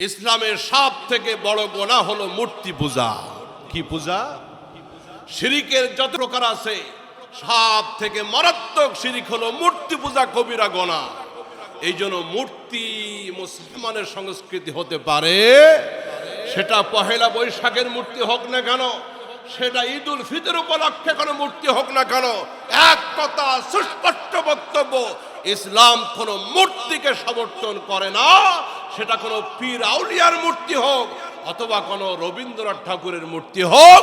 ইসলামের সব থেকে বড় গোনা হলো মূর্তি পূজা। কি পূজা? শিরিকের যত প্রকার আছে সব থেকে মারাত্মক শিরিক হলো মূর্তি পূজা কবিরা গোনা এই জন্য মূর্তি মুসলমানের সংস্কৃতি হতে পারে সেটা পহেলা বৈশাখের মূর্তি হোক না কেন সেটা ঈদ উল ফিতর উপলক্ষে কোনো মূর্তি হোক না কেন এক কথা সুস্পষ্ট বক্তব্য ইসলাম কোনো মূর্তিকে সমর্থন করে না, সেটা কোনো পীর আউলিয়ার মূর্তি হোক অথবা কোনো রবীন্দ্রনাথ ঠাকুরের মূর্তি হোক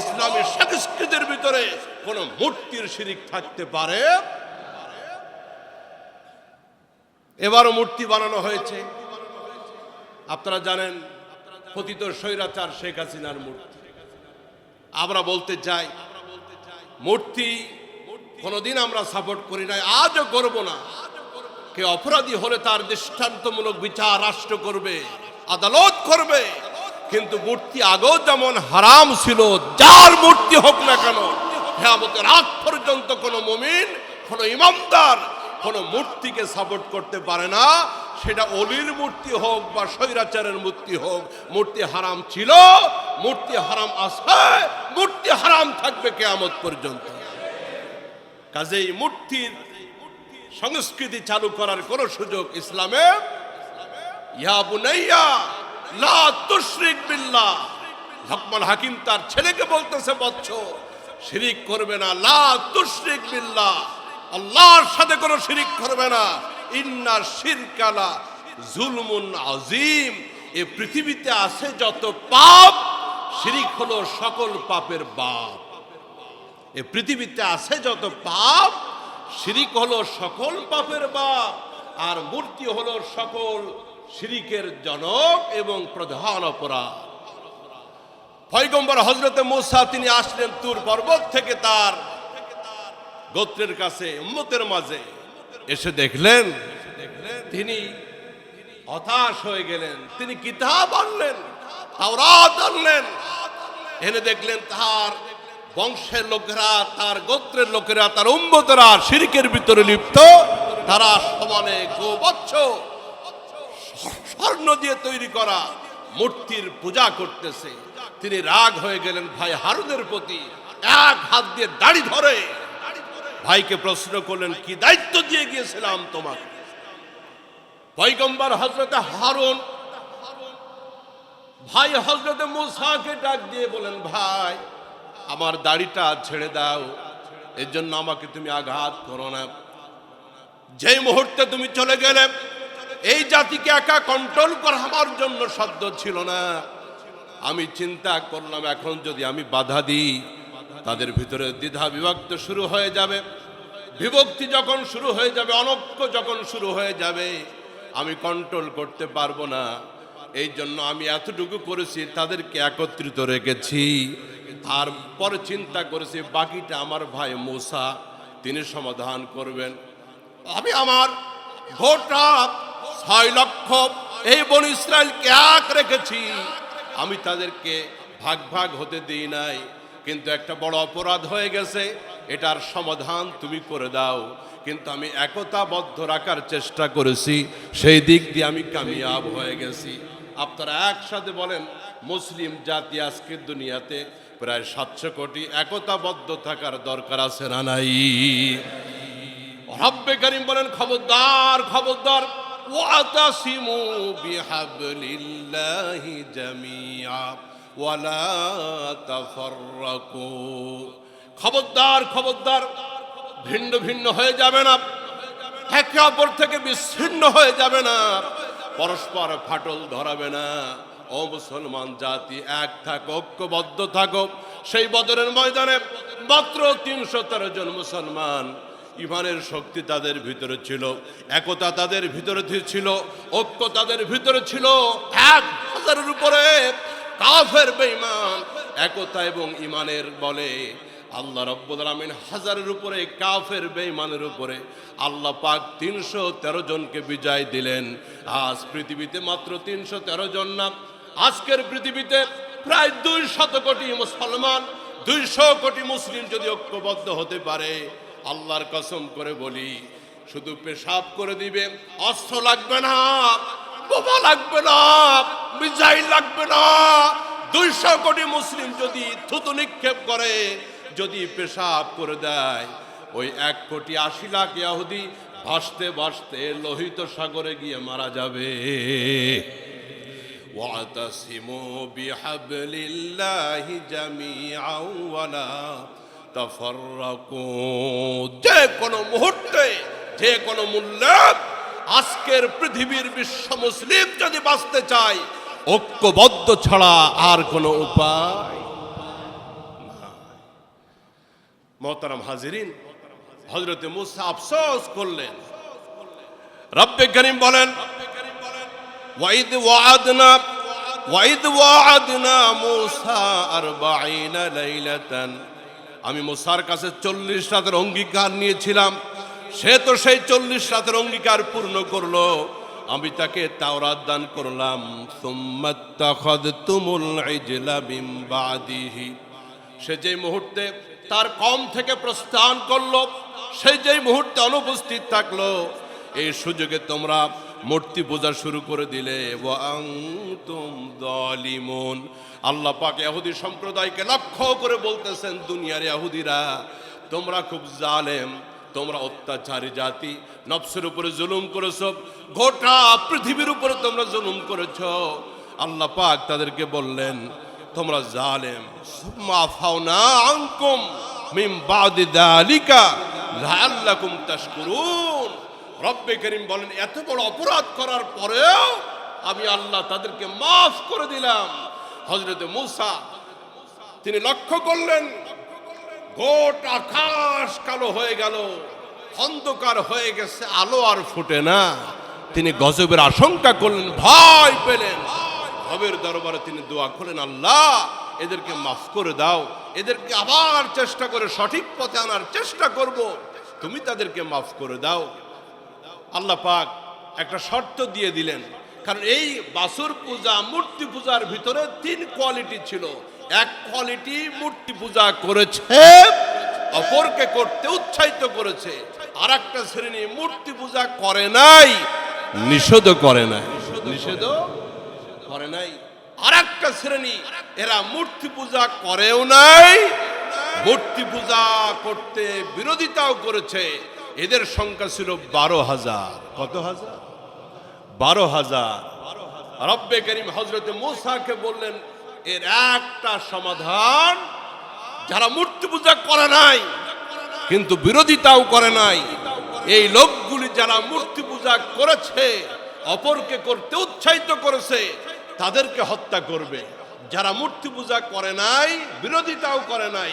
ইসলামের সংস্কৃতির ভিতরে কোনো মূর্তির শিরিক থাকতে পারে। এবারও মূর্তি বানানো হয়েছে। আপনারা জানেন পতিত স্বৈরাচার শেখ হাসিনার মূর্তি। আমরা বলতে চাই, মূর্তি কোনোদিন আমরা সাপোর্ট করি নাই, আজও করব না। কে অপরাধী হলে তার দৃষ্টান্তমূলক বিচার রাষ্ট্র করবে, আদালত করবে, কিন্তু মূর্তি আগেও যেমন হারাম ছিল, যার মূর্তি হোক না কেন হেয়ামতের আগ পর্যন্ত কোনো মমিন, কোনো ইমামদার কোনো মূর্তিকে সাপোর্ট করতে পারে না। সেটা অলির মূর্তি হোক বা স্বৈরাচারের মূর্তি হোক, মূর্তি হারাম ছিল, মূর্তি হারাম আছে, মূর্তি হারাম থাকবে কেয়ামত পর্যন্ত। কাজেই মূর্তির সংস্কৃতি চালু করার কোন সুযোগ ইসলামে ইয়া বুনাইয়া, লা তুশরিক বিল্লাহ। লকমান হাকিম তার ছেলেকে বলতেছে বচ্চ শিরিক করবে না, লা তুশরিক বিল্লাহ। আল্লাহর সাথে কোনো শিরিক করবে না। ইন্না শিরকালা জুলমুন আজিম এ পৃথিবীতে আছে যত পাপ, শিরিক হলো সকল পাপের বাপ। এ পৃথিবীতে আছে যত পাপ, শিরিক হলো সকল পাপের বাপ, আর মূর্তি হলো সকল শিরিকের জনক এবং প্রধান অপরাধ। পয়গম্বর হজরতে মুসা, তিনি আসলেন তুর পর্বত থেকে তার গোত্রের কাছে, উম্মতের মাঝে। এসে দেখলেন, তিনি হতাশ হয়ে গেলেন। তিনি কিতাব আনলেন, তাওরাত আনলেন। এনে দেখলেন তার বংশের লোকেরা, তার গোত্রের লোকেরা, তার উম্মতেরা শিরিকের ভিতরে লিপ্ত। তারা সমানে গোবচ্ছ স্বর্ণ দিয়ে তৈরি করা মূর্তির পূজা করতেছে। তিনি রাগ হয়ে গেলেন, ভাই হারুনের প্রতি এক হাত দিয়ে দাড়ি ধরে। ভাইকে প্রশ্ন করলেন, কি দায়িত্ব দিয়ে গিয়েছিলাম তোমাকে? পয়গম্বর হজরতে হারুন, ভাই হজরতে মুসাকে ডাক দিয়ে বলেন, ভাই আমার দাড়িটা ছেড়ে দাও। এর জন্য আমাকে তুমি আঘাত করো না। যেই মুহূর্তে তুমি চলে গেলে, এই জাতিকে একা কন্ট্রোল করা আমার জন্য শব্দ ছিল না। আমি চিন্তা করলাম, এখন যদি আমি বাধা দিই, তাদের ভিতরে দ্বিধা বিভক্ত শুরু হয়ে যাবে। বিভক্তি যখন শুরু হয়ে যাবে অনক্য যখন শুরু হয়ে যাবে, আমি কন্ট্রোল করতে পারব না। এই জন্য আমি এতটুকু করেছি, তাদেরকে একত্রিত রেখেছি। আর পরে চিন্তা করেছি, বাকিটা আমার ভাই মোসা, তিনি সমাধান করবেন। আমি আমার গোটা ছয় লক্ষ এই বন ইসরায়েলকে এক রেখেছি। আমি তাদেরকে ভাগ ভাগ হতে দিই নাই, কিন্তু একটা বড় অপরাধ হয়ে গেছে, এটার সমাধান তুমি করে দাও। কিন্তু আমি একতাবদ্ধ রাখার চেষ্টা করেছি, সেই দিক দিয়ে আমি কামিয়াব হয়ে গেছি। আপনারা একসাথে বলেন, মুসলিম জাতি আজকের দুনিয়াতে প্রায় সাতশো কোটি একতাবদ্ধ থাকার দরকার আছে না নাই? রব্বে করিম বলেন, খবরদার খবরদার, ওয়াতাসিমু বিহাবলিল্লাহি জামিয়া, ওয়ালা তাফাররাকু। খবরদার খবরদার, ভিন্ন ভিন্ন হয়ে যাবে না, একে অপর থেকে বিচ্ছিন্ন হয়ে যাবে না, পরস্পর ফাটল ধরাবে না। ও মুসলমান জাতি এক থাকো, ঐক্যবদ্ধ থাকো। সেই বদরের ময়দানে মাত্র তিনশো তেরো জন মুসলমান ইমানের শক্তি তাদের ভিতরে ছিল, একতা তাদের ভিতরে ছিল, ঐক্য তাদের ভিতরে ছিল। এক হাজারের উপরে কাফের, বেঈমান, একতা এবং ইমানের বলে আল্লাহ রব্বুল আলমিন হাজারের উপরে, কাফের, বেঈমানের উপরে আল্লাহ পাক তিনশো তেরো জনকে বিজয় দিলেন। আজ পৃথিবীতে মাত্র তিনশো তেরো জন না আজকের পৃথিবীতে প্রায় দুই শত কোটি মুসলমান, দুইশো কোটি মুসলিম যদি ঐক্যবদ্ধ হতে পারে, আল্লাহর কসম করে বলি, শুধু পেশাব করে দিবে, অস্ত্র লাগবে না, বোমা লাগবে না, মিসাইল লাগবে না। দুইশো কোটি মুসলিম যদি থুতু নিক্ষেপ করে, যদি পেশাব করে দেয়, ওই এক কোটি আশি লাখ ইয়াহুদি ভাসতে ভাসতে লোহিত সাগরে গিয়ে মারা যাবে। واعتصموا بحبل الله جميعا ولا تفرقوا যে কোনো মুহূর্তে যে কোনো মূল্যে আজকের পৃথিবীর বিশ্ব মুসলিম যদি বাঁচতে চায় ঐক্যবদ্ধ ছাড়া আর কোনো উপায় মোহতারাম হাজিরিন হজরতে মুসা আফসোস করলেন রব্বে করিম বলেন ওয়াইদ ওয়াদনা ওয়াইদ ওয়াদনা মুসা আরবাঈনা লাইলাতান। আমি মুসার কাছে চল্লিশ রাতের অঙ্গীকার নিয়েছিলাম। সে তো সেই চল্লিশ রাতের অঙ্গীকার পূর্ণ করল। আমি তাকে তাওরাত দান করলাম। সে যেই মুহূর্তে তার কম থেকে প্রস্থান করল, সে যেই মুহূর্তে অনুপস্থিত থাকল, এই সুযোগে তোমরা মূর্তি পূজা শুরু করে দিলে দলিমুন আল্লাহ পাক ইহুদি সম্প্রদায়কে লক্ষ্য করে বলতেছেন, দুনিয়ার এহুদিরা তোমরা খুব জালেম, তোমরা অত্যাচারী জাতি, নফসের উপরে জুলুম করেছ, গোটা পৃথিবীর উপরে তোমরা জুলুম করেছ। আল্লাহ পাক তাদেরকে বললেন, তোমরা জালেম। সুম্মা ফাওনা আনকুম মিন বাদি যালিকা লাআল্লাকুম তাশকুরুন। রব্বে করিম বলেন, এত বড় অপরাধ করার পরেও আমি আল্লাহ তাদেরকে মাফ করে দিলাম। হজরতে মুসা, তিনি লক্ষ্য করলেন, গোট আকাশ কালো হয়ে গেল, অন্ধকার হয়ে গেছে, আলো আর ফুটে না। তিনি গজবের আশঙ্কা করলেন, ভয় পেলেন। ভবের দরবারে তিনি দোয়া করলেন, আল্লাহ, এদেরকে মাফ করে দাও, এদেরকে আবার চেষ্টা করে সঠিক পথে আনার চেষ্টা করব। তুমি তাদেরকে মাফ করে দাও। আল্লাহ পাক একটা শর্ত দিয়ে দিলেন। কারণ এই বাসুর পূজা, মূর্তি পূজার ভিতরে তিন কোয়ালিটি ছিল। এক কোয়ালিটি মূর্তি পূজা করেছে, অপরকে করতে উৎসাহিত করেছে। আর একটা শ্রেণি মূর্তি পূজা করে নাই নিষেধ করে নাই। নিষেধ করে নাই। আর একটা শ্রেণি, এরা মূর্তি পূজা করেও নাই, মূর্তি পূজা করতে বিরোধিতাও করেছে। এদের সংখ্যা ছিল বারো হাজার। কত হাজার? বারো হাজার। রব্বে করিম হজরত মুসাকে বললেন, এর একটা সমাধান যারা মূর্তি পূজা করে নাই, কিন্তু বিরোধিতাও করে নাই, এই লোকগুলি যারা মূর্তি পূজা করেছে, অপরকে করতে উৎসাহিত করেছে, তাদেরকে হত্যা করবে। যারা মূর্তি পূজা করে নাই, বিরোধিতাও করে নাই,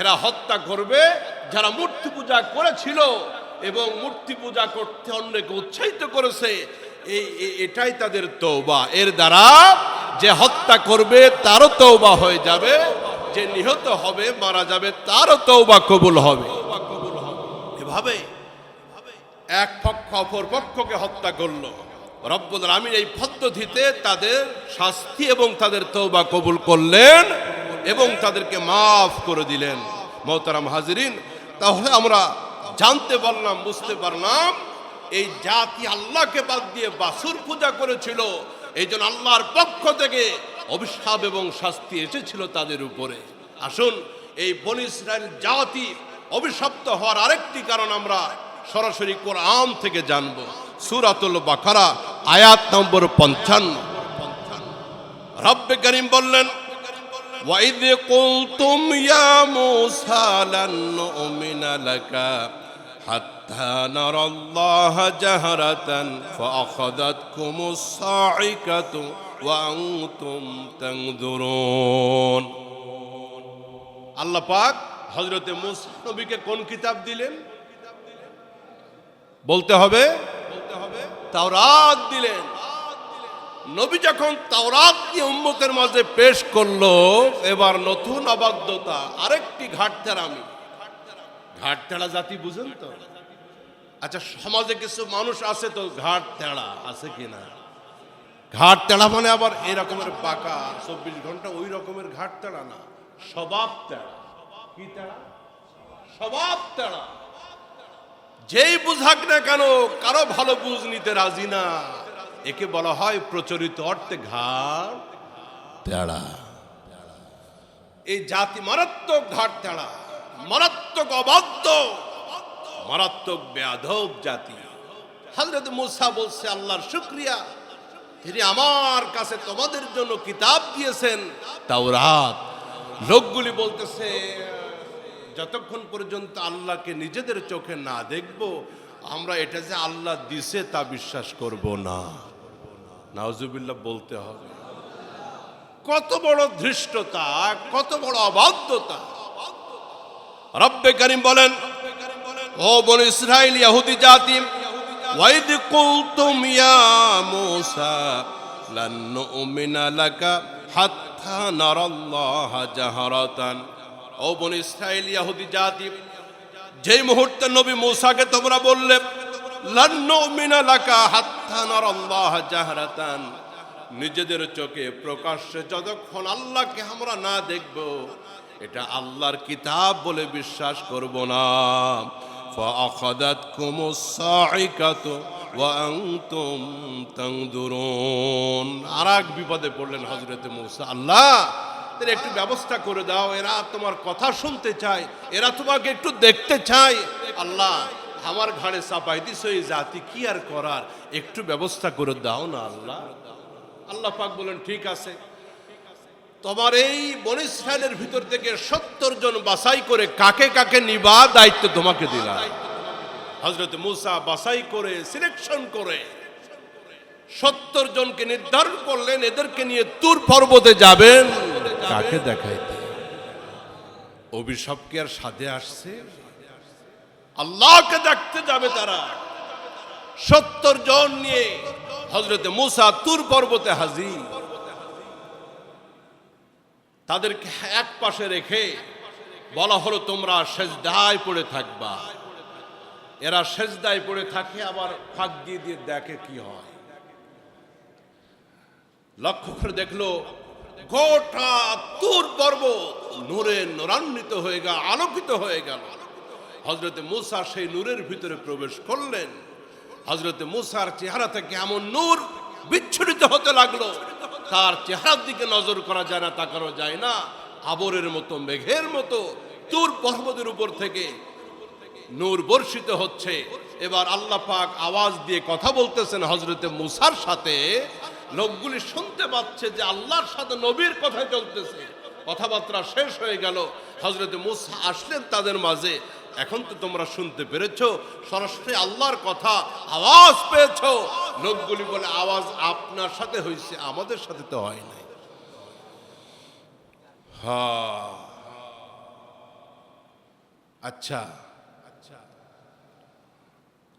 এরা হত্যা করবে। যারা মূর্তি পূজা করেছিল এবং মূর্তি পূজা করতে অন্যকে উৎসাহিত করেছে, এই এটাই তাদের তৌবা এর দ্বারা যে হত্যা করবে, তারও তৌবা হয়ে যাবে, যে নিহত হবে, মারা যাবে, তারও তৌবা কবুল হবে। এভাবে এক পক্ষ অপর পক্ষকে হত্যা করল। রব্বুল আমিন এই পদ্ধতিতে তাদের শাস্তি এবং তাদের তৌবা কবুল করলেন এবং তাদেরকে মাফ করে দিলেন। মোহতারাম হাজরিন, তাহলে আমরা জানতে পারলাম বুঝতে পারলাম এই জাতি আল্লাহকে বাদ দিয়ে বাসুর পূজা করেছিল এই জন্য আল্লাহর পক্ষ থেকে অভিশাপ এবং শাস্তি এসেছিল তাদের উপরে আসুন এই বন ইসরায়েল জাতি অভিশপ্ত হওয়ার আরেকটি কারণ আমরা সরাসরি কোরআন থেকে জানব সুরাতুল বাকারা আয়াত নম্বর পঞ্চান্ন রব্বে করিম বললেন وَإِذْ قُلْتُمْ يَا مُوسَى لَن نُّؤْمِنَ لَكَ حَتَّى نَرَى اللَّهَ جَهْرَةً فَأَخَذَتْكُمُ الصَّاعِقَةُ وَأَنْتُمْ تَنظُرُونَ আল্লাহ পাক হজরতে মুসা নবীকে কোন কিতাব দিলেন বলতে হবে বলতে হবে তাওরাত দিলেন নবী যখন তাওরাত নিয়ে উম্মতের মাঝে পেশ করলো এবার নতুন অবাধ্যতা আরেকটি ঘাটতেড়া জাতি বুঝেন তো? আচ্ছা সমাজে কিছু মানুষ আছে তো ঘাট তেড়া আছে কিনা ঘাট তেড়া মানে আবার এই রকমের পাকা চব্বিশ ঘণ্টা ওই রকমের ঘাট তেড়া না স্বভাব তেড়া কি তেড়া? স্বভাব তেড়া যেই বুঝাক না কেন, কারও ভালো বুঝ নিতে রাজি না। একে বলা হয় প্রচলিত অর্থে ঘাট তেড়া এই জাতি মারাত্মক ঘাট তেড়া মারাত্মক অবাধ্য, মারাত্মক বেয়াধব জাতি। হজরত মুসা বলছে, আল্লাহর শুক্রিয়া। তিনি আমার কাছে তোমাদের জন্য কিতাব দিয়েছেন। তাওরাত। লোকগুলি বলতেছে, যতক্ষণ পর্যন্ত আল্লাহকে নিজেদের চোখে না দেখব, আমরা এটা যে আল্লাহ দিছে তা বিশ্বাস করব না। নাওজুবিল্লাহ বলতে হবে, কত বড় ধৃষ্টতা, কত বড় অবাধ্যতা রব্বে করিম বলেন, ও বন ইসরাইল ইহুদি জাতি, ওয়াইদ কুলতুম ইয়া মূসা, লান নুমিনা লাকা হাত্তা নারাল্লাহ জাহারাতান। ও বন ইসরাইল ইহুদি জাতি, যেই মুহূর্তে নবী মূসাকে তোমরা বললে, লান নুমিনা লাকা হাত্তা নারাল্লাহ জাহারাতান, নিজেদের চোখে প্রকাশ্যে যতক্ষণ আল্লাহকে আমরা না দেখব এটা আল্লাহর কিতাব বলে বিশ্বাস করব না فأخذتكم الصاعقة وأنتم تنظرون আর এক বিপদে পড়লেন হজরতে মুসা আল্লাহ এর একটু ব্যবস্থা করে দাও এরা তোমার কথা শুনতে চায় এরা তোমাকে একটু দেখতে চায় আল্লাহ আমার ঘাড়ে চাপাই দিস এই জাতি কি আর করার একটু ব্যবস্থা করে দাও না আল্লাহ আল্লাহ পাক বলেন ঠিক আছে তোমার এই বন ইসরায়েলের ভিতর থেকে সত্তর জন বাছাই করে কাকে কাকে নিবা দায়িত্ব তোমাকে দিলাম। হজরত মুসা বাছাই করে সিলেকশন করে। সত্তর জনকে নির্ধারণ করলেন এদেরকে নিয়ে তুর পর্বতে যাবেন। কাকে দেখাইতে? অভিশাপ কি আর সাথে আসছে? আল্লাহকে দেখতে যাবে তারা। সত্তর জন নিয়ে হজরতে মুসা তুর পর্বতে হাজির। তাদেরকে এক পাশে রেখে বলা হলো, তোমরা সেজদায় পড়ে থাকবা। এরা সেজদায় পড়ে থাকে, আবার ফাঁক দিয়ে দিয়ে দেখে কি হয়। লক্ষ্য করে দেখল, গোটা তুর পর্বত নূরে নূরান্বিত হয়ে গেল, আলোকিত হয়ে গেল। হজরতে মুসা সেই নূরের ভিতরে প্রবেশ করলেন। হজরতে মুসার চেহারা থেকে এমন নূর বিচ্ছুরিত হতে লাগল। তার চেহারার দিকে নজর করা যায় না তাকানো যায় না। আবরের মতো, মেঘের মতো, তুর পর্বতের উপর থেকে নূর বর্ষিত হচ্ছে। এবার আল্লাহ পাক আওয়াজ দিয়ে কথা বলতেছেন হজরতে মুসার সাথে। লোকগুলি শুনতে পাচ্ছে যে আল্লাহর সাথে নবীর কথা চলতেছে। কথাবার্তা শেষ হয়ে গেল। হজরতে মুসা আসলেন তাদের মাঝে। এখন তো তোমরা শুনতে পেরেছ, সরাসরি আল্লাহর কথা আওয়াজ পেয়েছ। লোকগুলি বলে, আওয়াজ আপনার সাথে হয়েছে, আমাদের সাথে তো হয় নাই। হ্যাঁ আচ্ছা।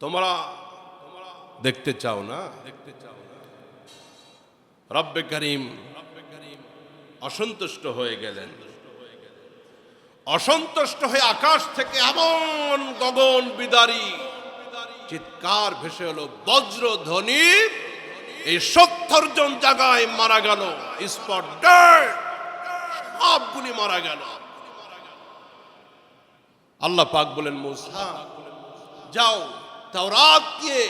তোমরা দেখতে চাও না দেখতে চাও না? রব্বে করিম অসন্তুষ্ট হয়ে গেলেন। অসন্তুষ্ট হয়ে আকাশ থেকে এমন গগন বিদারী, চিৎকার ভেসে হলো বজ্র ধ্বনি, এই সত্তর জন জায়গায় মারা গেল, স্পট সবগুলি মারা গেল। আল্লাহ পাক বলেন, মুসা, যাও তাও রাত দিয়ে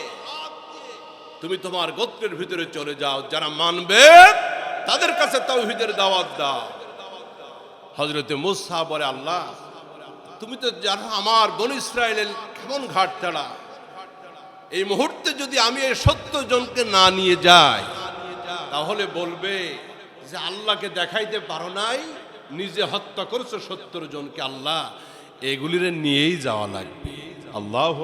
তুমি তোমার গোত্রের ভিতরে চলে যাও, যারা মানবে তাদের কাছে তাওহিদের দাওয়াত দাও। হজরতে মুসা বলে, আল্লাহ, তুমি তো জানো আমার বন ইসরায়েলের কেমন ঘাট এই মুহূর্তে যদি আমি এই সত্তর জনকে না নিয়ে যাই, তাহলে বলবে যে আল্লাহকে দেখাইতে পারো নাই, নিজে হত্যা করছ সত্তর জনকে আল্লাহ, এগুলিরে নিয়েই যাওয়া লাগবে। আল্লাহ